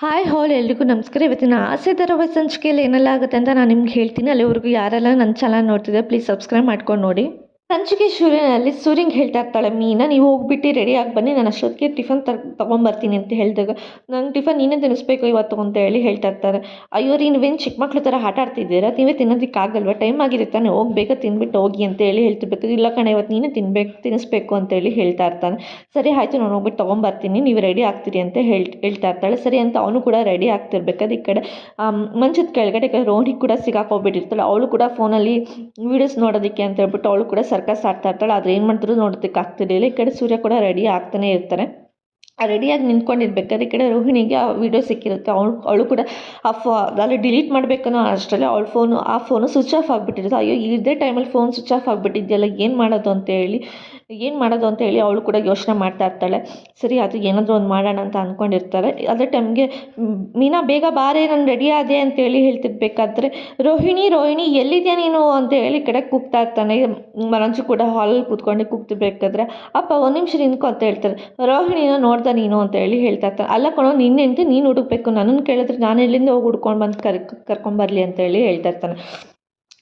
Hi ಹಾಲ್, ಎಲ್ರಿಗೂ ನಮಸ್ಕಾರ. ಇವತ್ತಿನ ಆಸೆ ಧಾರಾವಾಹಿ ಸಂಚಿಕೆಯಲ್ಲಿ ಏನೆಲ್ಲ ಆಗುತ್ತೆ ಅಂತ ನಾನು ನಿಮ್ಗೆ ಹೇಳ್ತೀನಿ. ಅಲ್ಲಿವರೆಗೂ ಯಾರೆಲ್ಲ ನನ್ನ ಚಾನಲ್ ನೋಡ್ತಿದ್ದೆ ಪ್ಲೀಸ್ ಸಬ್ಸ್ಕ್ರೈಬ್ ಮಾಡ್ಕೊಂಡು ನೋಡಿ. ಸಂಚಿಕೆ ಶುರುವಿನಲ್ಲಿ ಸೂರ್ಯಂಗೆ ಹೇಳ್ತಾ ಇರ್ತಾಳೆ ಮೀನಾ, ನೀವು ಹೋಗ್ಬಿಟ್ಟು ರೆಡಿ ಆಗಿ ಬನ್ನಿ, ನಾನು ಅಷ್ಟೊತ್ತಿಗೆ ಟಿಫನ್ ತರ್, ತೊಗೊಂಬರ್ತೀನಿ, ಅಂತ ಹೇಳಿದಾಗ ನಂಗೆ ಟಿಫನ್ ನೀನೇ ತಿನ್ನಿಸ್ಬೇಕು ಇವತ್ತು ಅಂತ ಹೇಳಿ ಹೇಳ್ತಾ ಇರ್ತಾರೆ ಅಯ್ಯೋ ರೀ ಚಿಕ್ಕ ಮಕ್ಳು ಥರ ಆಟ ಆಡ್ತಿದ್ದೀರಾ? ನೀವೇ ತಿನ್ನೋದಕ್ಕಾಗಲ್ವ ಟೈಮ್ ಆಗಿದೆ ತಾನೆ ಹೋಗಿ ಬೇಗ ತಿನ್ಬಿಟ್ಟು ಹೋಗಿ ಅಂತ ಹೇಳಿ ಹೇಳ್ತಿರ್ಬೇಕು. ಇಲ್ಲ ಕಣೆ, ಇವತ್ತು ನೀನೇ ತಿನ್ಬೇಕು ತಿನ್ನಿಸ್ಬೇಕು ಅಂತೇಳಿ ಹೇಳ್ತಾ ಇರ್ತಾನೆ ಸರಿ ಆಯಿತು, ನಾನು ಹೋಗ್ಬಿಟ್ಟು ತೊಗೊಂಬರ್ತೀನಿ, ನೀವು ರೆಡಿ ಆಗ್ತೀರಿ ಅಂತ ಹೇಳಿ ಹೇಳ್ತಾ ಇರ್ತಾಳೆ ಸರಿ ಅಂತ ಅವನು ಕೂಡ ರೆಡಿ ಆಗ್ತಿರ್ಬೇಕಾದ್ರೆ ಈ ಕಡೆ ಮಂಚದ ಕೆಳಗಡೆ ರೋಹಿಣಿ ಕೂಡ ಸಿಗಾಕೋಗ್ಬಿಟ್ಟಿರ್ತಾಳೆ ಅವಳು ಕೂಡ ಫೋನಲ್ಲಿ ವೀಡಿಯೋಸ್ ನೋಡೋದಕ್ಕೆ ಅಂತ ಹೇಳ್ಬಿಟ್ಟು ಅವಳು ಕೂಡ ಸರ್ಕಸ್ ಆಡ್ತಾ ಇರ್ತಾಳೆ, ಆದರೆ ಏನು ಮಾಡಿದ್ರು ನೋಡೋದಕ್ಕೆ ಆಗ್ತಿರಲಿಲ್ಲ ಈ ಕಡೆ ಸೂರ್ಯ ಕೂಡ ರೆಡಿ ಆಗ್ತಾನೆ ಇರ್ತಾರೆ ರೆಡಿಯಾಗಿ ನಿಂತ್ಕೊಂಡಿರ್ಬೇಕಾದ್ರೆ ಈ ಕಡೆ ರೋಹಿಣಿಗೆ ಆ ವಿಡಿಯೋ ಸಿಕ್ಕಿರುತ್ತೆ. ಅವಳು ಅವಳು ಕೂಡ ಆ ಫೋ, ಅಲ್ಲಿ ಡಿಲೀಟ್ ಮಾಡಬೇಕನ್ನೋ ಅಷ್ಟರಲ್ಲಿ ಅವಳ ಫೋನು ಆ ಫೋನು ಸ್ವಿಚ್ ಆಫ್ ಆಗಿಬಿಟ್ಟಿರುತ್ತೆ. ಅಯ್ಯೋ, ಇದೇ ಟೈಮಲ್ಲಿ ಫೋನ್ ಸ್ವಿಚ್ ಆಫ್ ಆಗಿಬಿಟ್ಟಿದ್ಯಲ್ಲ, ಏನು ಮಾಡೋದು ಅಂತ ಹೇಳಿ ಏನು ಮಾಡೋದು ಅಂತ ಹೇಳಿ ಅವಳು ಕೂಡ ಯೋಚನೆ ಮಾಡ್ತಾ ಇರ್ತಾಳೆ. ಸರಿ, ಅದು ಏನಾದರೂ ಒಂದು ಮಾಡೋಣ ಅಂತ ಅಂದ್ಕೊಂಡಿರ್ತಾರೆ ಅದೇ ಟೈಮ್ಗೆ ಮೀನಾ ಬೇಗ ಬಾರೆ ನಾನು ರೆಡಿ ಆದೆ ಅಂತೇಳಿ ಹೇಳ್ತಿರ್ಬೇಕಾದ್ರೆ, ರೋಹಿಣಿ ರೋಹಿಣಿ, ಎಲ್ಲಿದ್ಯಾ ನೀನು? ಅಂತ ಹೇಳಿ ಕಡೆ ಕೂಗ್ತಾ ಇರ್ತಾನೆ. ಮನಂಜು ಕೂಡ ಹಾಲಲ್ಲಿ ಕೂತ್ಕೊಂಡು ಕೂಗ್ತಿರ್ಬೇಕಾದ್ರೆ, ಅಪ್ಪ, ಒಂದು ನಿಮಿಷ ನಿನ್ಕೊ ಅಂತ ಹೇಳ್ತಾರೆ. ರೋಹಿಣಿನ ನೋಡ್ದೆ ನೀನು? ಅಂತ ಹೇಳಿ ಹೇಳ್ತಾ ಇರ್ತಾನೆ. ಅಲ್ಲ ಕಣೋ ನಿನ್ನ ಹೆಂಡ್ತಿ, ನೀನು ಹುಡುಕ್ಬೇಕು. ನನ್ನನ್ನು ಕೇಳಿದ್ರೆ ನಾನು ಎಲ್ಲಿಂದ ಹೋಗಿ ಹುಡ್ಕೊಂಡು ಬಂದು ಕರ್ ಕರ್ಕೊಂಬರಲಿ ಅಂತ ಹೇಳಿ ಹೇಳ್ತಾ ಇರ್ತಾನೆ.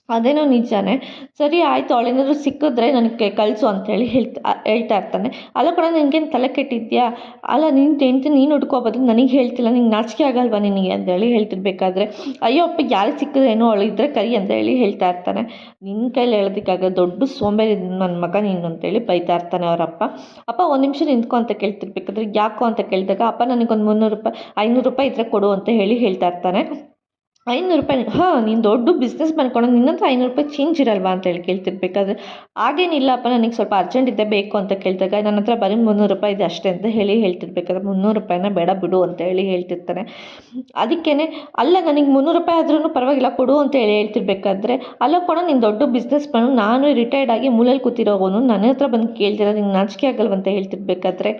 ಅದೇನೋ ನಿಜಾನೇ. ಸರಿ, ಆಯಿತು, ಅವಳೇನಾದರೂ ಸಿಕ್ಕಿದ್ರೆ ನನಗೆ ಕಳಿಸು ಅಂತೇಳಿ ಹೇಳ್ತಾ ಹೇಳ್ತಾ ಇರ್ತಾನೆ. ಅಲ್ಲ ಕೂಡ ನಿನಗೇನು ತಲೆ ಕೆಟ್ಟಿದ್ಯಾ? ಅಲ್ಲ ನಿನ್ನ ಹೆಂಡ್ತಿ, ನೀನು ಹುಡ್ಕೋ ಬದಲು ನನಗೆ ಹೇಳ್ತಿಲ್ಲ, ನಿಂಗೆ ನಾಚಿಕೆ ಆಗಲ್ವಾ ನಿನಗೆ ಅಂತೇಳಿ ಹೇಳ್ತಿರ್ಬೇಕಾದ್ರೆ. ಅಯ್ಯೋ, ಅಪ್ಪ, ಯಾರು ಸಿಕ್ಕಿದ್ರೇನೋ ಅವಳು ಇದ್ದರೆ ಕೈ ಅಂತ ಹೇಳಿ ಹೇಳ್ತಾ ಇರ್ತಾನೆ. ನಿನ್ನ ಕೈಲಿ ಹೇಳೋದಕ್ಕಾಗ ದೊಡ್ಡ ಸೋಂಬೇರಿ ನನ್ನ ಮಗ ನೀನು ಅಂತೇಳಿ ಬೈತಾ ಇರ್ತಾನೆ ಅವರಪ್ಪ. ಅಪ್ಪ, ಒಂದು ನಿಮಿಷ ನಿಂತ್ಕೊ ಅಂತ ಕೇಳ್ತಿರ್ಬೇಕಾದ್ರೆ, ಯಾಕೋ ಅಂತ ಕೇಳಿದಾಗ, ಅಪ್ಪ, ನನಗೊಂದು ಮುನ್ನೂರು ರೂಪಾಯಿ, ಐನೂರು ರೂಪಾಯಿ ಇದ್ದರೆ ಕೊಡು ಅಂತ ಹೇಳಿ ಹೇಳ್ತಾ ಇರ್ತಾನೆ. ಐನೂರು ರೂಪಾಯಿ ಹಾಂ, ನೀನು ದೊಡ್ಡ ಬಿಸ್ನೆಸ್ ಮಾಡ್ಕೊಂಡು ನಿನ್ನ ಹತ್ರ ಐನೂರು ರೂಪಾಯಿ ಚೇಂಜ್ ಇರಲ್ವಾ ಅಂತ ಹೇಳಿ ಕೇಳ್ತಿರ್ಬೇಕಾದ್ರೆ ಹಾಗೇನಿಲ್ಲಪ್ಪ ನನಗೆ ಸ್ವಲ್ಪ ಅರ್ಜೆಂಟ್ ಇದೆ ಬೇಕು ಅಂತ ಕೇಳ್ತಾಗ ನನ್ನ ಹತ್ರ ಬರೀ ಮುನ್ನೂರು ರೂಪಾಯಿ ಇದೆ ಅಷ್ಟೇ ಅಂತ ಹೇಳಿ ಹೇಳ್ತಿರ್ಬೇಕಾದ್ರೆ ಮುನ್ನೂರು ರೂಪಾಯಿನ ಬೇಡ ಬಿಡು ಅಂತ ಹೇಳಿ ಹೇಳ್ತಿರ್ತಾನೆ. ಅದಕ್ಕೇ ಅಲ್ಲ, ನನಗೆ ಮುನ್ನೂರು ರೂಪಾಯಿ ಆದ್ರೂ ಪರವಾಗಿಲ್ಲ, ಕೊಡು ಅಂತ ಹೇಳಿ ಹೇಳ್ತಿರ್ಬೇಕಾದ್ರೆ ಅಲ್ಲ ಕೊಡ ನೀನು ದೊಡ್ಡ ಬಿಸ್ನೆಸ್ ಮಾಡು ನಾನು ರಿಟೈರ್ಡ್ ಆಗಿ ಮೂಲೆಯಲ್ಲಿ ಕೂತಿರೋವನು ನನ್ನ ಹತ್ರ ಬಂದು ಕೇಳ್ತಿರೋ, ನಿಂಗೆ ನಾಚಿಕೆ ಆಗಲ್ವಂತ ಹೇಳ್ತಿರ್ಬೇಕಾದ್ರೆ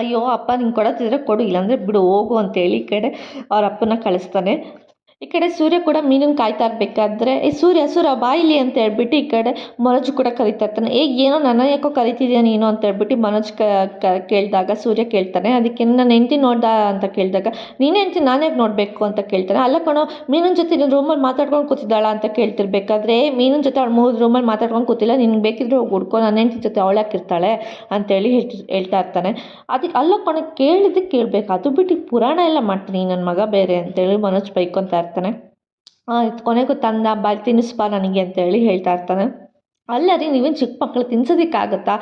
ಅಯ್ಯೋ, ಅಪ್ಪ ನಿಂಗೆ ಕೊಡೋದಿದ್ರೆ ಕೊಡು, ಇಲ್ಲಾಂದರೆ ಬಿಡು, ಹೋಗು ಅಂತೇಳಿ ಕಡೆ ಅವ್ರ ಅಪ್ಪನ ಕಳಿಸ್ತಾನೆ. ಈ ಕಡೆ ಸೂರ್ಯ ಕೂಡ ಮೀನನ್ನು ಕಾಯ್ತಾ ಇರಬೇಕಾದ್ರೆ, ಏ ಸೂರ್ಯ ಸೂರ್ಯ ಬಾಯಿಲಿ ಅಂತ ಹೇಳ್ಬಿಟ್ಟು ಈ ಕಡೆ ಮನೋಜ್ ಕೂಡ ಕರಿತಾ ಇರ್ತಾನೆ ಏ, ಏನೋ ನನ್ನ ಯಾಕೋ ಕರಿತಿದ್ಯಾ ನೀನು? ಅಂತ ಹೇಳ್ಬಿಟ್ಟು ಮನೋಜ್ ಕೇಳಿದಾಗ, ಸೂರ್ಯ ಕೇಳ್ತಾನೆ. ಅದಕ್ಕೆ ನನ್ನ ಹೆಂಡತಿ ನೋಡ್ದ? ಅಂತ ಕೇಳಿದಾಗ, ನೀನು ಹೆಂಡತಿ, ನಾನು ನೋಡಬೇಕು? ಅಂತ ಕೇಳ್ತಾನೆ. ಅಲ್ಲ ಕಣೋ, ಮೀನಿನ ಜೊತೆ ನೀನು ರೂಮಲ್ಲಿ ಮಾತಾಡ್ಕೊಂಡು ಕೂತಿದ್ದಾಳ? ಅಂತ ಕೇಳ್ತಿರ್ಬೇಕಾದ್ರೆ ಮೀನಿನ ಜೊತೆ ಅವಳು ಮೂರು ರೂಮಲ್ಲಿ ಮಾತಾಡ್ಕೊಂಡು ಕೂತಿಲ್ಲ, ನಿನ್ಗೆ ಬೇಕಿದ್ರೆ ಹೋಗಿ ಹುಡ್ಕೊ, ನನ್ನ ಹೆಂಡತಿ ಜೊತೆ ಅವಳು ಯಾಕಿರ್ತಾಳೆ ಅಂತೇಳಿ ಹೇಳ್ತಿ ಹೇಳ್ತಾ ಇರ್ತಾನೆ. ಅದಕ್ಕೆ ಅಲ್ಲ ಕಣ, ಕೇಳಿದ್ದು ಕೇಳಬೇಕು. ಅದು ಬಿಟ್ಟು ಪುರಾಣ ಎಲ್ಲ ಮಾಡ್ತೀನಿ ನನ್ನ ಮಗ ಬೇರೆ ಅಂತೇಳಿ ಮನೋಜ್ ಬೈಕೊತಾ ಇರ್ತಾನೆ. ಕೊನೆಗೂ ತಂದ ಬಾ ತಿನ್ನಿಸ್ಬಾ ನನಗೆ ಅಂತೇಳಿ ಹೇಳ್ತಾ ಇರ್ತಾನೆ. ಅಲ್ಲ ರೀ, ನೀವೇನು ಚಿಕ್ಕ ಮಕ್ಕಳು ತಿನ್ಸೋದಕ್ಕಾಗತ್ತಾ?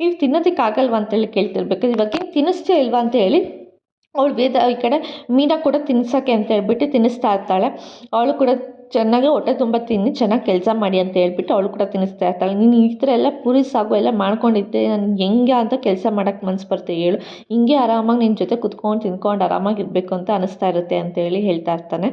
ನೀವು ತಿನ್ನೋದಕ್ಕಾಗಲ್ವ ಅಂತೇಳಿ ಕೇಳ್ತಿರ್ಬೇಕು. ಇವಾಗ ಏನು ತಿನ್ನಿಸ್ತೇ ಇಲ್ವಾ ಅಂತ ಹೇಳಿ ಅವಳು ವೇದ ಈ ಕಡೆ ಮೀನಾ ಕೂಡ ತಿನ್ಸೋಕ್ಕೆ ಅಂತ ಹೇಳ್ಬಿಟ್ಟು ತಿನ್ನಿಸ್ತಾ ಇರ್ತಾಳೆ. ಅವಳು ಕೂಡ ಚೆನ್ನಾಗಿ ಹೊಟ್ಟೆ ತುಂಬ ತಿನ್ನಿ, ಚೆನ್ನಾಗಿ ಕೆಲಸ ಮಾಡಿ ಅಂತ ಹೇಳ್ಬಿಟ್ಟು ಅವಳು ಕೂಡ ತಿನ್ನಿಸ್ತಾ ಇರ್ತಾಳೆ. ನೀನು ಈ ಥರ ಎಲ್ಲ ಪೂರಿ ಸಾಗು ಎಲ್ಲ ಮಾಡ್ಕೊಂಡಿದ್ದೆ, ನಾನು ಹೆಂಗೆ ಅಂತ ಕೆಲಸ ಮಾಡೋಕ್ಕೆ ಮನ್ಸು ಬರುತ್ತೆ ಹೇಳು. ಹಿಂಗೆ ಆರಾಮಾಗಿ ನಿನ್ನ ಜೊತೆ ಕುತ್ಕೊಂಡು ತಿನ್ಕೊಂಡು ಆರಾಮಾಗಿರಬೇಕು ಅಂತ ಅನಿಸ್ತಾ ಇರುತ್ತೆ ಅಂತೇಳಿ ಹೇಳ್ತಾ ಇರ್ತಾನೆ.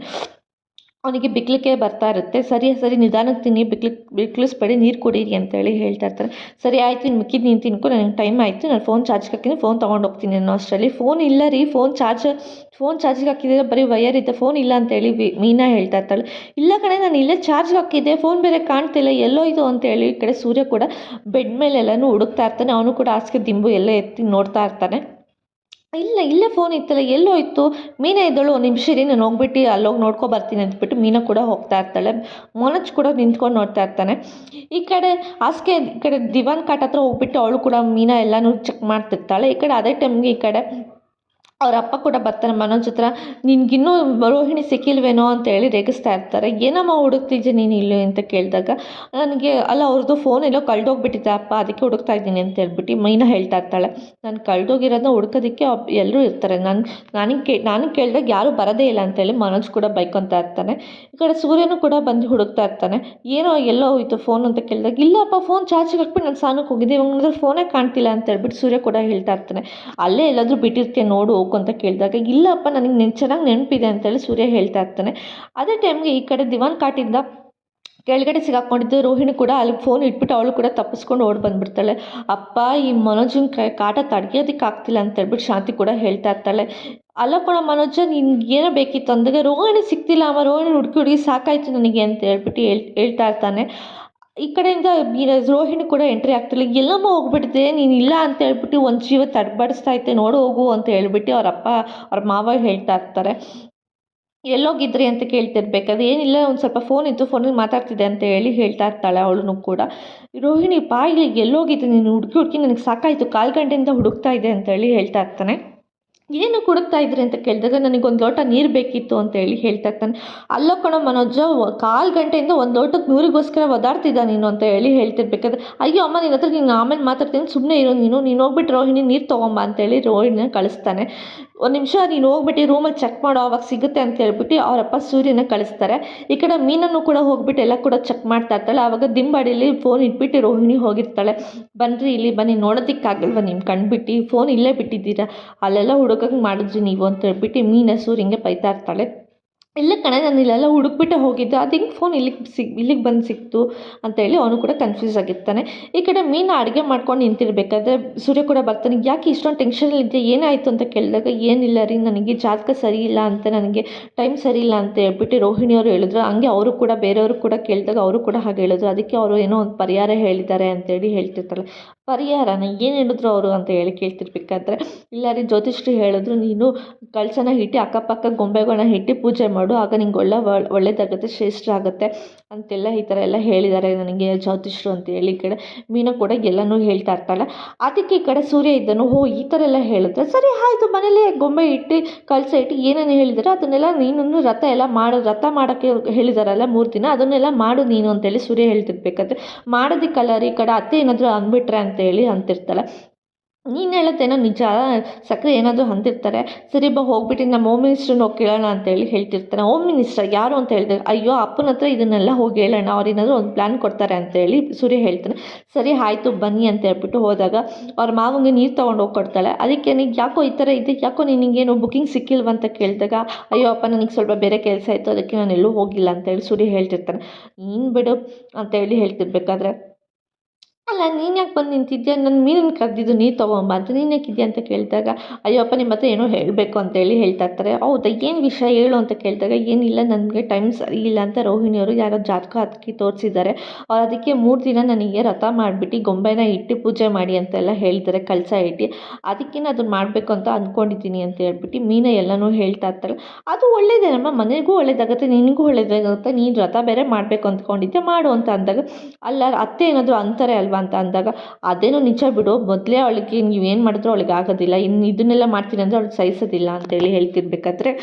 ಅವನಿಗೆ ಬಿಕ್ಲಿಕ್ಕೆ ಬರ್ತಾ ಇರುತ್ತೆ. ಸರಿ ಸರಿ, ನಿಧಾನಕ್ಕೆ ತಿನ್ನಿ ಬಿಕ್ಲಿಕ್ ಬಿಕ್ಲಿಸ್ಬೇಡಿ ನೀರು ಕುಡೀರಿ ಅಂತೇಳಿ ಹೇಳ್ತಾ ಇರ್ತಾರೆ. ಸರಿ, ಆಯಿತು ಇನ್ನು ಮಿಕ್ಕಿದ್ದು ನೀನು ತಿನ್ಕೊ, ನನಗೆ ಟೈಮ್ ಆಯಿತು, ನಾನು ಫೋನ್ ಚಾರ್ಜ್ಗೆ ಹಾಕಿನಿ ಫೋನ್ ತೊಗೊಂಡು ಹೋಗ್ತೀನಿ ಅನ್ನೋ ಅಷ್ಟರಲ್ಲಿ. ಫೋನ್ ಇಲ್ಲ ರೀ ಫೋನ್ ಚಾರ್ಜ್ ಫೋನ್ ಚಾರ್ಜಿಗೆ ಹಾಕಿದ್ರೆ ಬರೀ ವಯರ್ ಇದೆ ಫೋನ್ ಇಲ್ಲ ಅಂತೇಳಿ ಮೀನಾ ಹೇಳ್ತಾ ಇರ್ತಾಳೆ. ಇಲ್ಲ ಕಣೆ, ನಾನು ಇಲ್ಲೇ ಚಾರ್ಜ್ ಹಾಕಿದ್ದೆ ಫೋನ್ ಬೇರೆ ಕಾಣ್ತಿಲ್ಲ, ಎಲ್ಲೋ ಇದು ಅಂತೇಳಿ ಈ ಕಡೆ ಸೂರ್ಯ ಕೂಡ ಬೆಡ್ ಮೇಲೆಲ್ಲನೂ ಹುಡುಕ್ತಾ ಇರ್ತಾನೆ. ಅವನು ಕೂಡ ಹಾಸಿಗೆ ದಿಂಬು ಎಲ್ಲ ಎತ್ತಿ ನೋಡ್ತಾ ಇರ್ತಾನೆ. ಇಲ್ಲ, ಇಲ್ಲೇ ಫೋನ್ ಇತ್ತಲ್ಲ ಎಲ್ಲೋಯ್ತು ಮೀನಾ ಇದ್ದಳು, ಒಂದು ನಿಮಿಷ ಇರಿ, ನಾನು ಹೋಗ್ಬಿಟ್ಟು, ಅಲ್ಲೋಗಿ ನೋಡ್ಕೊ ಬರ್ತೀನಿ ಅಂದ್ಬಿಟ್ಟು ಮೀನಾ ಕೂಡ ಹೋಗ್ತಾ ಇರ್ತಾಳೆ. ಮನೋಜ್ ಕೂಡ ನಿಂತ್ಕೊಂಡು ನೋಡ್ತಾ ಇರ್ತಾನೆ. ಈ ಕಡೆ ಹಾಸಿಗೆ, ಈ ಕಡೆ ದಿವಾನ್ ಕಾಟ್ ಹತ್ರ ಹೋಗ್ಬಿಟ್ಟು ಅವಳು ಕೂಡ ಮೀನಾ ಎಲ್ಲನೂ ಚೆಕ್ ಮಾಡ್ತಿರ್ತಾಳೆ. ಈ ಕಡೆ ಅದೇ ಟೈಮ್ಗೆ ಈ ಕಡೆ ಅವ್ರ ಅಪ್ಪ ಕೂಡ ಬರ್ತಾರೆ ಮನೋಜ್ ಹತ್ರ, ನಿನ್ಗಿನ್ನೂ ರೋಹಿಣಿ ಸಿಕ್ಕಿಲ್ವೇನೋ ಅಂತ ಹೇಳಿ ರೇಗಿಸ್ತಾ ಇರ್ತಾರೆ. ಏನಮ್ಮ ಹುಡುಕ್ತಿದ್ದೆ ನೀನು ಇಲ್ಲಿ? ಅಂತ ಕೇಳಿದಾಗ, ನನಗೆ, ಅಲ್ಲ, ಅವ್ರದ್ದು ಫೋನ್ ಎಲ್ಲೋ ಕಳ್ದೋಗ್ಬಿಟ್ಟಿದೆ ಅಪ್ಪ, ಅದಕ್ಕೆ ಹುಡುಕ್ತಾ ಇದ್ದೀನಿ ಅಂತ ಹೇಳ್ಬಿಟ್ಟು ಮೈನಾ ಹೇಳ್ತಾ ಇರ್ತಾಳೆ. ನಾನು ಕಳ್ದೋಗಿರೋದನ್ನ ಹುಡ್ಕೋದಕ್ಕೆ ಎಲ್ಲರೂ ಇರ್ತಾರೆ. ನಾನು ನನಗೆ ಕೇ ನಾನು ಕೇಳಿದಾಗ ಯಾರೂ ಬರೋದೇ ಇಲ್ಲ ಅಂತೇಳಿ ಮನೋಜ್ ಕೂಡ ಬೈಕೊತಾ ಇರ್ತಾನೆ. ಈ ಕಡೆ ಸೂರ್ಯನೂ ಕೂಡ ಬಂದು ಹುಡುಕ್ತಾ ಇರ್ತಾನೆ. ಏನೋ, ಎಲ್ಲೋ ಹೋಯ್ತು ಫೋನ್ ಅಂತ ಕೇಳಿದಾಗ ಇಲ್ಲಪ್ಪ ಫೋನ್ ಚಾರ್ಜಿಗೆ ಹಾಕ್ಬಿಟ್ಟು ನಾನು ಸಾನಕ್ಕೆ ಹೋಗಿದ್ದೆ ಇವಾಗ ನೋಡಿದ್ರೆ ಫೋನೇ ಕಾಣ್ತಿಲ್ಲ ಅಂತ ಹೇಳ್ಬಿಟ್ಟು ಸೂರ್ಯ ಕೂಡ ಹೇಳ್ತಾ ಇರ್ತಾನೆ. ಅಲ್ಲೇ ಎಲ್ಲಾದರೂ ಬಿಟ್ಟಿರ್ತೀಯ ನೋಡು ಹೋಗು ಅಂತ ಕೇಳಿದಾಗ, ಇಲ್ಲಪ್ಪ, ನನಗೆ ನೆನ್, ಚೆನ್ನಾಗಿ ನೆನಪಿದೆ ಅಂತೇಳಿ ಸೂರ್ಯ ಹೇಳ್ತಾ ಇರ್ತಾನೆ. ಅದೇ ಟೈಮ್ಗೆ ಈ ಕಡೆ ದಿವಾನ್ ಕಾಟಿಂದ ಕೆಳಗಡೆ ಸಿಗಾಕೊಂಡಿದ್ದು ರೋಹಿಣಿ ಕೂಡ ಅಲ್ಲಿ ಫೋನ್ ಇಟ್ಬಿಟ್ಟು ಅವಳು ಕೂಡ ತಪ್ಪಿಸ್ಕೊಂಡು ಓಡಿ ಬಂದ್ಬಿಡ್ತಾಳೆ. ಅಪ್ಪ, ಈ ಮನೋಜನ ಕೈ, ಕಾಟ ತಡೆಯೋದಕ್ಕೆ ಆಗ್ತಿಲ್ಲ ಅಂತ ಹೇಳ್ಬಿಟ್ಟು ಶಾಂತಿ ಕೂಡ ಹೇಳ್ತಾ ಇರ್ತಾಳೆ. ಅಲ್ಲ ಕಣ ಮನೋಜ ನಿನ್ಗೆ ಏನೋ ಬೇಕಿತ್ತು ಅಂದಾಗ, ರೋಹಿಣಿ ಸಿಕ್ತಿಲ್ಲ ಅಮ್ಮ ರೋಹಿಣಿ ಹುಡುಕಿ ಹುಡುಗಿ ಸಾಕಾಯಿತು ನನಗೆ ಅಂತ ಹೇಳ್ಬಿಟ್ಟು ಹೇಳ್, ಹೇಳ್ತಾ ಇರ್ತಾನೆ. ಈ ಕಡೆಯಿಂದ ರೋಹಿಣಿ ಕೂಡ ಎಂಟ್ರಿ ಆಗ್ತಿಲ್ಲ ಎಲ್ಲಮ್ಮ ಹೋಗ್ಬಿಟ್ಟಿದೆ, ನೀನು ಇಲ್ಲ ಅಂತ ಹೇಳ್ಬಿಟ್ಟು ಒಂದು ಜೀವ ತಡ್ಬಡಿಸ್ತಾ ಐತೆ ನೋಡು ಹೋಗು ಅಂತ ಹೇಳ್ಬಿಟ್ಟು ಅವ್ರ ಅಪ್ಪ, ಅವ್ರ ಮಾವ ಹೇಳ್ತಾ ಇರ್ತಾರೆ. ಎಲ್ಲೋಗಿದ್ರಿ ಅಂತ ಕೇಳ್ತಿರ್ಬೇಕಾದ್ರೆ ಏನಿಲ್ಲ ಒಂದು ಸ್ವಲ್ಪ ಫೋನ್ ಇತ್ತು ಫೋನಲ್ಲಿ ಮಾತಾಡ್ತಿದ್ದೆ ಅಂತ ಹೇಳಿ ಹೇಳ್ತಾ ಇರ್ತಾಳೆ ಅವಳು ಕೂಡ. ರೋಹಿಣಿ ಬಾ ಇಲ್ಲಿ ಎಲ್ಲೋಗಿದ್ದೆ, ನೀನು ಹುಡುಕಿ ಹುಡುಕಿ, ನನಗೆ ಸಾಕಾಯಿತು ಕಾಲು ಗಂಟೆಯಿಂದ ಹುಡುಕ್ತಾ ಇದೆ ಅಂತ ಹೇಳಿ ಹೇಳ್ತಾ ಇರ್ತಾನೆ. ಏನು ಕುಡುಕ್ತಾ ಇದ್ರಿ ಅಂತ ಕೇಳಿದಾಗ ನನಗೊಂದು ಲೋಟ ನೀರು ಬೇಕಿತ್ತು ಅಂತ ಹೇಳಿ ಹೇಳ್ತಾ ಇರ್ತಾನೆ. ಅಲ್ಲ ಕಣೋ ಮನೋಜ, ಕಾಲು ಗಂಟೆಯಿಂದ ಒಂದು ಲೋಟಕ್ಕೆ ನೂರಿಗೋಸ್ಕರ ಒದಾಡ್ತಿದ್ದ ನೀನು ಅಂತ ಹೇಳಿ ಹೇಳ್ತಿರ್ಬೇಕಾದ್ರೆ, ಅಯ್ಯೋ ಅಮ್ಮ ನಿನ್ನ ಹತ್ರ ನೀನು ಆಮೇಲೆ ಮಾತಾಡ್ತೀನಿ ಸುಮ್ಮನೆ ಇರೋ ನೀನು ನೀನು ಹೋಗ್ಬಿಟ್ಟು ರೋಹಿಣಿ ನೀರು ತೊಗೊಂಬ ಅಂತೇಳಿ ರೋಹಿಣಿನ ಕಳಿಸ್ತಾನೆ. ಒಂದು ನಿಮಿಷ ನೀನು ಹೋಗ್ಬಿಟ್ಟು ರೂಮಲ್ಲಿ ಚೆಕ್ ಮಾಡೋ ಅವಾಗ ಸಿಗುತ್ತೆ ಅಂತ ಹೇಳ್ಬಿಟ್ಟು ಅವರಪ್ಪ ಸೂರ್ಯನ ಕಳಿಸ್ತಾರೆ. ಈ ಕಡೆ ಮೀನನ್ನು ಕೂಡ ಹೋಗ್ಬಿಟ್ಟು ಎಲ್ಲ ಕೂಡ ಚೆಕ್ ಮಾಡ್ತಾ ಇರ್ತಾಳೆ. ಆವಾಗ ದಿಂಬಾಡಿಲಿ ಫೋನ್ ಇಟ್ಬಿಟ್ಟು ರೋಹಿಣಿ ಹೋಗಿರ್ತಾಳೆ. ಬನ್ನಿರಿ ಇಲ್ಲಿ ಬನ್ನಿ, ನೋಡೋದಕ್ಕಾಗಲ್ವ ನಿಮ್ಮ ಕಣ್ಬಿಟ್ಟು ಫೋನ್ ಇಲ್ಲೇ ಬಿಟ್ಟಿದ್ದೀರಾ? ಅಲ್ಲೆಲ್ಲ ಹುಡುಗಂಗೆ ಮಾಡಿದ್ರಿ ನೀವು ಅಂತ ಹೇಳ್ಬಿಟ್ಟು ಮೀನ ಹಿಂಗೆ ಬೈತಾ ಇರ್ತಾಳೆ. ಇಲ್ಲ ಕಣೆ, ನಾನು ಇಲ್ಲೆಲ್ಲ ಹುಡುಕ್ಬಿಟ್ಟೆ ಹೋಗಿದ್ದೆ. ಅದು ಹೆಂಗೆ ಫೋನ್ ಇಲ್ಲಿಗೆ ಸಿಗ್ ಇಲ್ಲಿಗೆ ಬಂದು ಸಿಕ್ತು ಅಂತೇಳಿ ಅವನು ಕೂಡ ಕನ್ಫ್ಯೂಸ್ ಆಗಿರ್ತಾನೆ. ಈ ಕಡೆ ಮೀನು ಅಡುಗೆ ಮಾಡ್ಕೊಂಡು ನಿಂತಿರ್ಬೇಕಾದ್ರೆ ಸೂರ್ಯ ಕೂಡ ಬರ್ತಾನೆ. ಯಾಕೆ ಇಷ್ಟೊಂದು ಟೆನ್ಷನಲ್ಲಿದ್ದೆ ಏನಾಯಿತು ಅಂತ ಕೇಳಿದಾಗ, ಏನಿಲ್ಲ ರೀ, ನನಗೆ ಜಾತಕ ಸರಿ ಇಲ್ಲ ಅಂತ, ನನಗೆ ಟೈಮ್ ಸರಿ ಇಲ್ಲ ಅಂತ ಹೇಳ್ಬಿಟ್ಟು ರೋಹಿಣಿಯವರು ಹೇಳಿದ್ರು. ಹಂಗೆ ಅವರು ಕೂಡ, ಬೇರೆಯವರು ಕೂಡ ಕೇಳಿದಾಗ ಅವರು ಕೂಡ ಹಾಗೆ ಹೇಳಿದ್ರು. ಅದಕ್ಕೆ ಅವರು ಏನೋ ಒಂದು ಪರಿಹಾರ ಹೇಳಿದ್ದಾರೆ ಅಂತೇಳಿ ಹೇಳ್ತಿರ್ತಾರೆ ಪರಿಹಾರನ ಏನು ಹೇಳಿದ್ರು ಅವರು ಅಂತ ಹೇಳಿ ಕೇಳ್ತಿರ್ಬೇಕಾದ್ರೆ, ಇಲ್ಲ ರೀ ಜ್ಯೋತಿಷ್ರಿ ಹೇಳಿದ್ರು, ನೀನು ಕಳಶನ ಇಟ್ಟು ಅಕ್ಕಪಕ್ಕ ಗೊಂಬೆಗಳನ್ನ ಇಟ್ಟು ಪೂಜೆ ಮಾಡು. ಆಗ ನಿಂಗೆ ಒಳ್ಳೆ ಒಳ್ಳೆಯದಾಗುತ್ತೆ ಶ್ರೇಷ್ಠ ಆಗುತ್ತೆ ಅಂತೆಲ್ಲ ಈ ಥರ ಎಲ್ಲ ಹೇಳಿದ್ದಾರೆ ನನಗೆ ಜ್ಯೋತಿಷ್ರು ಅಂತ ಹೇಳಿ ಈ ಕಡೆ. ಮೀನಾ ಕೂಡ ಎಲ್ಲನೂ ಹೇಳ್ತಾ ಇರ್ತಾಳೆ. ಅದಕ್ಕೆ ಈ ಕಡೆ ಸೂರ್ಯ ಇದ್ದನು ಹೋ ಈ ಥರ ಎಲ್ಲ ಹೇಳಿದ್ರೆ, ಸರಿ ಆಯಿತು, ಮನೇಲಿ ಗೊಂಬೆ ಇಟ್ಟು, ಕಲಸ ಇಟ್ಟು ಏನೇನು ಹೇಳಿದ್ರೆ, ಅದನ್ನೆಲ್ಲ ನೀನು ರಥ ಎಲ್ಲ ಮಾಡು, ರಥ ಮಾಡೋಕ್ಕೆ ಹೇಳಿದಾರಲ್ಲ ಮೂರು ದಿನ, ಅದನ್ನೆಲ್ಲ ಮಾಡು ನೀನು ಅಂತೇಳಿ ಸೂರ್ಯ ಹೇಳ್ತಿರ್ಬೇಕಾದ್ರೆ. ಮಾಡೋದಕ್ಕಲ್ಲ ರೀ, ಈ ಕಡೆ ಅತ್ತೆ ಏನಾದರೂ ಅಂದ್ಬಿಟ್ರೆ ಅಂತೇಳಿ ಅಂತಿರ್ತಾಳೆ. ನೀನು ಹೇಳೋದೇನೋ ನಿಜ ಸಕ್ಕರೆ ಏನಾದರೂ ಅಂತಿರ್ತಾರೆ ಸರಿ, ಬಾ ಹೋಗ್ಬಿಟ್ಟು ನಮ್ಮ ಹೋಮ್ ಮಿನಿಸ್ಟ್ರನ್ನ ಹೋಗಿ ಕೇಳೋಣ ಅಂತೇಳಿ ಹೇಳ್ತಿರ್ತಾನೆ ಹೋಮ್ ಮಿನಿಸ್ಟರ್ ಯಾರು ಅಂತ ಹೇಳಿದೆ ಅಯ್ಯೋ, ಅಪ್ಪನ ಹತ್ರ ಇದನ್ನೆಲ್ಲ ಹೋಗಿ ಹೇಳೋಣ, ಅವ್ರು ಏನಾದರೂ ಒಂದು ಪ್ಲ್ಯಾನ್ ಕೊಡ್ತಾರೆ ಅಂತೇಳಿ ಸೂರ್ಯ ಹೇಳ್ತಾನೆ. ಸರಿ, ಆಯಿತು, ಬನ್ನಿ ಅಂತ ಹೇಳ್ಬಿಟ್ಟು ಹೋದಾಗ ಅವ್ರ ಮಾವಂಗೆ ನೀರು ತೊಗೊಂಡು ಹೋಗಿ ಕೊಡ್ತಾಳೆ. ಅದಕ್ಕೆ ನೀನು ಯಾಕೋ ಈ ಥರ ಇದೆ? ಯಾಕೋ ನಿನಗೇನು ಬುಕಿಂಗ್ ಸಿಕ್ಕಿಲ್ವ ಅಂತ ಕೇಳಿದಾಗ, ಅಯ್ಯೋ, ಅಪ್ಪ, ನನಗೆ ಸ್ವಲ್ಪ ಬೇರೆ ಕೆಲಸ ಇತ್ತು, ಅದಕ್ಕೆ ನಾನು ಎಲ್ಲೂ ಹೋಗಿಲ್ಲ ಅಂತೇಳಿ ಸೂರ್ಯ ಹೇಳ್ತಿರ್ತಾನೆ. ನೀನು ಬಿಡು ಅಂತೇಳಿ ಹೇಳ್ತಿರ್ಬೇಕಾದ್ರೆ ಅಲ್ಲ, ನೀನು ಯಾಕೆ ಬಂದು ನಿಂತಿದ್ಯಾ? ನನ್ನ ಮೀನನ್ನು ಕರೆದಿದ್ದು ನೀ ತೊಗೊಂಬ ಅಂತ ನೀನು ಯಾಕಿದ್ಯಾ ಅಂತ ಕೇಳಿದಾಗ, ಅಯ್ಯಪ್ಪ ನಿಮ್ಮ ಹತ್ರ ಏನೋ ಹೇಳಬೇಕು ಅಂತೇಳಿ ಹೇಳ್ತಾ ಇರ್ತಾರೆ. ಹೌದಾ? ಏನು ವಿಷಯ ಹೇಳು ಅಂತ ಕೇಳಿದಾಗ, ಏನಿಲ್ಲ, ನನಗೆ ಟೈಮ್ ಸರಿ ಇಲ್ಲ ಅಂತ ರೋಹಿಣಿಯವರು ಯಾರೋ ಜಾತಕ ಹತ್ತಿ ತೋರಿಸಿದ್ದಾರೆ. ಅವ್ರು ಅದಕ್ಕೆ ಮೂರು ದಿನ ನನಗೆ ರಥ ಮಾಡಿಬಿಟ್ಟು ಗೊಂಬೆನ ಇಟ್ಟು ಪೂಜೆ ಮಾಡಿ ಅಂತೆಲ್ಲ ಹೇಳ್ತಾರೆ ಕಳಸ ಇಟ್ಟು. ಅದಕ್ಕೇನು ಅದನ್ನು ಮಾಡಬೇಕು ಅಂತ ಅಂದ್ಕೊಂಡಿದ್ದೀನಿ ಅಂತ ಹೇಳ್ಬಿಟ್ಟು ಮೀನ ಎಲ್ಲನೂ ಹೇಳ್ತಾ ಇರ್ತಾರೆ ಅದು ಒಳ್ಳೇದೇನಮ್ಮ? ಮನೆಗೂ ಒಳ್ಳೇದಾಗುತ್ತೆ, ನಿನಗೂ ಒಳ್ಳೇದಾಗುತ್ತೆ. ನೀನು ರಥ ಬೇರೆ ಮಾಡಬೇಕು ಅಂದ್ಕೊಂಡಿದ್ದೆ ಮಾಡು ಅಂತ ಅಂದಾಗ, ಅಲ್ಲ, ಅತ್ತೆ ಏನಾದರೂ ಅಂತಾರೆ ಅಲ್ವಾ? ಅಂತ ಅಂದಾಗ, ಅದೇನೋ ನಿಜ ಬಿಡು, ಮೊದಲೇ ಅವಳಿಗೆ ನೀವು ಏನು ಮಾಡಿದ್ರು ಅವಳಿಗೆ ಆಗೋದಿಲ್ಲ ಇನ್ನು ಇದನ್ನೆಲ್ಲ ಮಾಡ್ತೀನಿ ಅಂದರೆ ಅವಳಿಗೆ ಸಹಿಸೋದಿಲ್ಲ ಅಂತೇಳಿ ಹೇಳ್ತಿರ್ಬೇಕಾದ್ರೆ,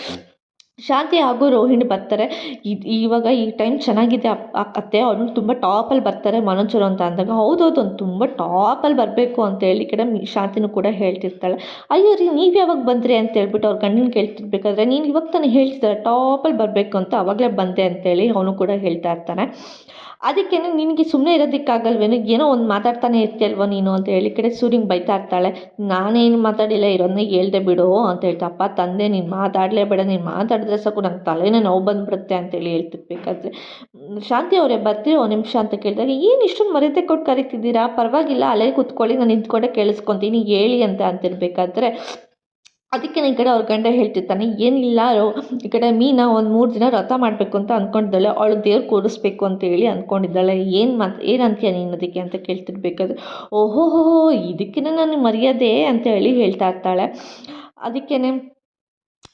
ಶಾಂತಿ ಹಾಗೂ ರೋಹಿಣಿ ಬರ್ತಾರೆ. ಇದು ಇವಾಗ ಈ ಟೈಮ್ ಚೆನ್ನಾಗಿದೆ ಅತ್ತೆ, ಅವ್ರು ತುಂಬ ಟಾಪಲ್ಲಿ ಬರ್ತಾರೆ ಮನೋಜರು ಅಂತ ಅಂದಾಗ, ಹೌದೌದು, ಅವ್ನು ತುಂಬ ಟಾಪಲ್ಲಿ ಬರಬೇಕು ಅಂತೇಳಿ ಈ ಕಡೆ ಶಾಂತಿನೂ ಕೂಡ ಹೇಳ್ತಿರ್ತಾಳೆ. ಅಯ್ಯೋ ರೀ, ನೀವು ಯಾವಾಗ ಬಂದ್ರಿ? ಅಂತ ಹೇಳ್ಬಿಟ್ಟು ಅವ್ರ ಗಂಡನ ಕೇಳ್ತಿರ್ಬೇಕಾದ್ರೆ, ನೀನು ಇವಾಗ ತಾನೇ ಹೇಳ್ತಿದ್ದಾರೆ ಟಾಪಲ್ಲಿ ಬರಬೇಕು ಅಂತ, ಅವಾಗಲೇ ಬಂದೆ ಅಂತೇಳಿ ಅವನು ಕೂಡ ಹೇಳ್ತಾ ಇರ್ತಾನೆ. ಅದಕ್ಕೆ ನಿನಗೆ ಸುಮ್ಮನೆ ಇರೋದಕ್ಕಾಗಲ್ವೇನು? ಏನೋ ಒಂದು ಮಾತಾಡ್ತಾನೆ ಇರ್ತೀಯಲ್ವ ನೀನು ಅಂತ ಹೇಳಿ ಕಡೆ ಸೂರ್ಯಂಗೆ ಬೈತಾ ಇರ್ತಾಳೆ. ನಾನೇನು ಮಾತಾಡಿಲ್ಲ ಇರೋದನ್ನ ಹೇಳ್ದೆ ಬಿಡು ಅಂತ ಹೇಳ್ತಾ, ಅಪ್ಪ, ತಂದೆ, ನೀನು ಮಾತಾಡಲೇಬೇಡ, ನೀನು ಮಾತಾಡಿದ್ರೆ ಸಾಕು, ನಂಗೆ ತಲೆನೇ ನೋವು ಬಂದುಬಿಡುತ್ತೆ ಅಂತೇಳಿ ಹೇಳ್ತಿರ್ಬೇಕಾದ್ರೆ ಶಾಂತಿ ಅವರೇ, ಬರ್ತೀರಿ ಒಂದು ನಿಮಿಷ ಅಂತ ಕೇಳಿದಾಗ, ಏನು ಇಷ್ಟೊಂದು ಮರ್ಯಾದೆ ಕೊಟ್ಟು ಕರಿತಿದ್ದೀರಾ? ಪರವಾಗಿಲ್ಲ, ಅಲ್ಲೇ ಕೂತ್ಕೊಳ್ಳಿ, ನಾನು ನಿಂತ್ಕೊಂಡೆ ಕೇಳಿಸ್ಕೊತೀನಿ, ಹೇಳಿ ಅಂತ ಅಂತಿರ್ಬೇಕಾದ್ರೆ ಅದಕ್ಕೆ ಈ ಕಡೆ ಅವ್ರ ಗಂಡ ಹೇಳ್ತಿರ್ತಾನೆ ಏನಿಲ್ಲ ಈ ಕಡೆ ಮೀನಾ ಒಂದು ಮೂರು ದಿನ ವ್ರತ ಮಾಡಬೇಕು ಅಂತ ಅಂದ್ಕೊಂಡಿದ್ದಾಳೆ ಅವಳು ದೇವ್ರು ಕೂರಿಸ್ಬೇಕು ಅಂತ ಹೇಳಿ ಅಂದ್ಕೊಂಡಿದ್ದಾಳೆ ಏನು ಮಾತು ಏನು ನೀನು ಅದಕ್ಕೆ ಅಂತ ಕೇಳ್ತಿರ್ಬೇಕಾದ್ರೆ ಓಹೋ ಹೋ ಇದಕ್ಕಿನ ನಾನು ಮರ್ಯಾದೆ ಅಂತ ಹೇಳಿ ಹೇಳ್ತಾ ಇರ್ತಾಳೆ. ಅದಕ್ಕೇ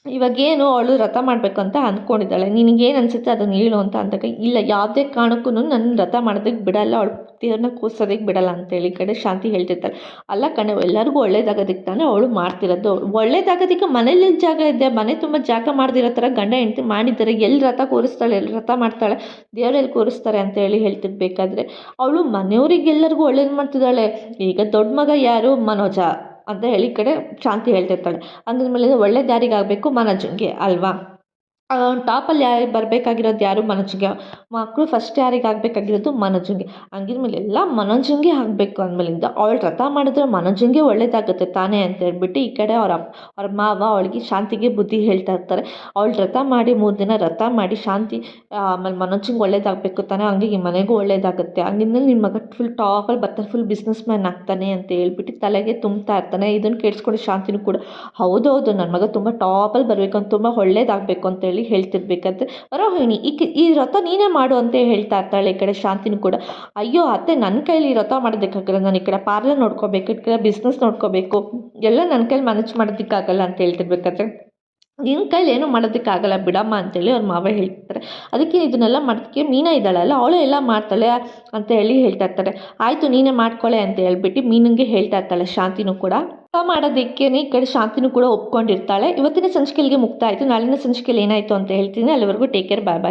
ಇವಾಗೇನು ಅವಳು ರಥ ಮಾಡಬೇಕು ಅಂತ ಅಂದ್ಕೊಂಡಿದ್ದಾಳೆ. ನಿನಗೇನು ಅನಿಸುತ್ತೆ ಅದನ್ನು ಹೇಳು ಅಂತ ಅಂದಾಗ, ಇಲ್ಲ, ಯಾವುದೇ ಕಾರಣಕ್ಕೂ ನನ್ನ ರಥ ಮಾಡೋದಕ್ಕೆ ಬಿಡಲ್ಲ, ಅವಳು ದೇವ್ರನ್ನ ಕೂರ್ಸೋದಕ್ಕೆ ಬಿಡಲ್ಲ ಅಂತೇಳಿ ಈ ಕಡೆ ಶಾಂತಿ ಹೇಳ್ತಿರ್ತಾಳೆ. ಅಲ್ಲ ಕಣೆ, ಎಲ್ಲರಿಗೂ ಒಳ್ಳೇದಾಗೋದಕ್ಕೆ ತಾನೇ ಅವಳು ಮಾಡ್ತಿರೋದು. ಒಳ್ಳೇದಾಗೋದಕ್ಕೆ ಮನೇಲಿ ಜಾಗ ಇದೆ, ಮನೆ ತುಂಬ ಜಾಗ ಮಾಡ್ದಿರೋ ಥರ ಗಂಡ ಹೆಂಡತಿ ಮಾಡಿದ್ದಾರೆ ಎಲ್ಲಿ ರಥ ಕೂರಿಸ್ತಾಳೆ ಎಲ್ಲಿ ರಥ ಮಾಡ್ತಾಳೆ ದೇವರಲ್ಲಿ ಕೂರಿಸ್ತಾರೆ ಅಂತ ಹೇಳಿ ಹೇಳ್ತಿರ್ಬೇಕಾದ್ರೆ, ಅವಳು ಮನೆಯವರಿಗೆಲ್ಲರಿಗೂ ಒಳ್ಳೇದು ಮಾಡ್ತಿದ್ದಾಳೆ. ಈಗ ದೊಡ್ಡ ಮಗ ಯಾರು? ಮನೋಜ. ಅಂತ ಹೇಳಿ ಈ ಕಡೆ ಶಾಂತಿ ಹೇಳ್ತಿರ್ತಾಳೆ. ಹಂಗಂದ್ಮೇಲೆ ಒಳ್ಳೆ ದಾರಿಗೆ ಆಗಬೇಕು ಅಲ್ವಾ? ಟಾಪಲ್ಲಿ ಯಾರು ಬರಬೇಕಾಗಿರೋದು ಯಾರು ಮನೋಜ್ಗೆ? ಮಕ್ಕಳು ಫಸ್ಟ್ ಯಾರಿಗೆ ಆಗಬೇಕಾಗಿರೋದು ಮನೋಜ್ಗೆ. ಹಂಗಿದ್ಮೇಲೆ ಎಲ್ಲ ಮನೋಜಂಗೆ ಆಗಬೇಕು ಅಂದಮೇಲಿಂದ ಅವಳು ವ್ರತ ಮಾಡಿದ್ರೆ ಮನೋಜಂಗೆ ಒಳ್ಳೇದಾಗುತ್ತೆ ತಾನೇ ಅಂತ ಹೇಳ್ಬಿಟ್ಟು ಈ ಕಡೆ ಅವ್ರ ಅವ್ರ ಮಾವ ಅವಳಿಗೆ ಶಾಂತಿಗೆ ಬುದ್ಧಿ ಹೇಳ್ತಾ ಇರ್ತಾರೆ. ಅವಳು ವ್ರತ ಮಾಡಿ ಮೂರು ದಿನ ವ್ರತ ಮಾಡಿ ಶಾಂತಿ ಆಮೇಲೆ ಮನೋಜಂಗೆ ಒಳ್ಳೇದಾಗಬೇಕು ತಾನೇ ಹಂಗೆ ಈ ಮನೆಗೂ ಒಳ್ಳೇದಾಗುತ್ತೆ. ಹಂಗಿದ್ಮೇಲೆ ನಿಮ್ಮ ಮಗ ಫುಲ್ ಟಾಪಲ್ಲಿ ಬರ್ತಾರೆ ಫುಲ್ ಬಿಸ್ನೆಸ್ ಮ್ಯಾನ್ ಆಗ್ತಾನೆ ಅಂತ ಹೇಳ್ಬಿಟ್ಟು ತಲೆಗೆ ತುಂಬ್ತಾ ಇರ್ತಾನೆ. ಇದನ್ನು ಕೇಳಿಸ್ಕೊಂಡು ಶಾಂತಿನೂ ಕೂಡ. ಹೌದೌದು ನನ್ನ ಮಗ ತುಂಬ ಟಾಪಲ್ಲಿ ಬರಬೇಕು ಅಂತ ತುಂಬ ಒಳ್ಳೇದಾಗಬೇಕು ಅಂತೇಳಿ ಹೇಳಿ ಹೇಳ್ತಿರ್ಬೇಕಾದ್ರೆ ರೋಹಿಣಿ, ಈ ವ್ರತ ನೀನೇ ಮಾಡು ಅಂತ ಹೇಳ್ತಾ ಇರ್ತಾಳೆ ಈ ಕಡೆ ಶಾಂತಿನೂ ಕೂಡ. ಅಯ್ಯೋ, ಅತ್ತೆ ನನ್ನ ಕೈಲಿ ವ್ರತ ಮಾಡೋದಕ್ಕಾಗಲ್ಲ. ನಾನು ಈ ಕಡೆ ಪಾರ್ಲರ್ ನೋಡ್ಕೋಬೇಕು, ಈ ಕಡೆ ಬಿಸ್ನೆಸ್ ನೋಡ್ಕೋಬೇಕು. ಎಲ್ಲ ನನ್ನ ಕೈಲಿ ಮ್ಯಾನೇಜ್ ಮಾಡೋದಕ್ಕಾಗಲ್ಲ ಅಂತ ಹೇಳ್ತಿರ್ಬೇಕಾದ್ರೆ ನಿನ್ನ ಕೈಲಿ ಏನೂ ಮಾಡೋದಕ್ಕಾಗಲ್ಲ, ಬಿಡಮ್ಮ ಅಂತೇಳಿ ಅವ್ರ ಮಾವ ಹೇಳ್ತಾರೆ ಅದಕ್ಕೆ ಇದನ್ನೆಲ್ಲ ಮಾಡೋದಕ್ಕೆ ಮೀನಾ ಇದ್ದಾಳಲ್ಲ ಅವಳು ಎಲ್ಲ ಮಾಡ್ತಾಳೆ ಅಂತ ಹೇಳಿ ಹೇಳ್ತಾ ಇರ್ತಾರೆ. ಆಯಿತು, ನೀನೇ ಮಾಡ್ಕೊಳ್ಳೆ ಅಂತ ಹೇಳ್ಬಿಟ್ಟು ಮೀನಿಗೆ ಹೇಳ್ತಾ ಇರ್ತಾಳೆ ಶಾಂತಿನೂ ಕೂಡ. ಊಟ ಮಾಡೋದಕ್ಕೆ ಈ ಕಡೆ ಶಾಂತಿನೂ ಕೂಡ ಒಪ್ಕೊಂಡಿರ್ತಾಳೆ. ಇವತ್ತಿನ ಸಂಚಿಕೆಗೆ ಮುಕ್ತ ಆಯಿತು. ನಾಳಿನ ಸಂಚಿಕೆಯಲ್ಲಿ ಏನಾಯಿತು ಅಂತ ಹೇಳ್ತೀನಿ. ಅಲ್ಲಿವರೆಗೂ ಟೇಕ್ ಕೇರ್ ಬಾಯ್ ಬಾಯ್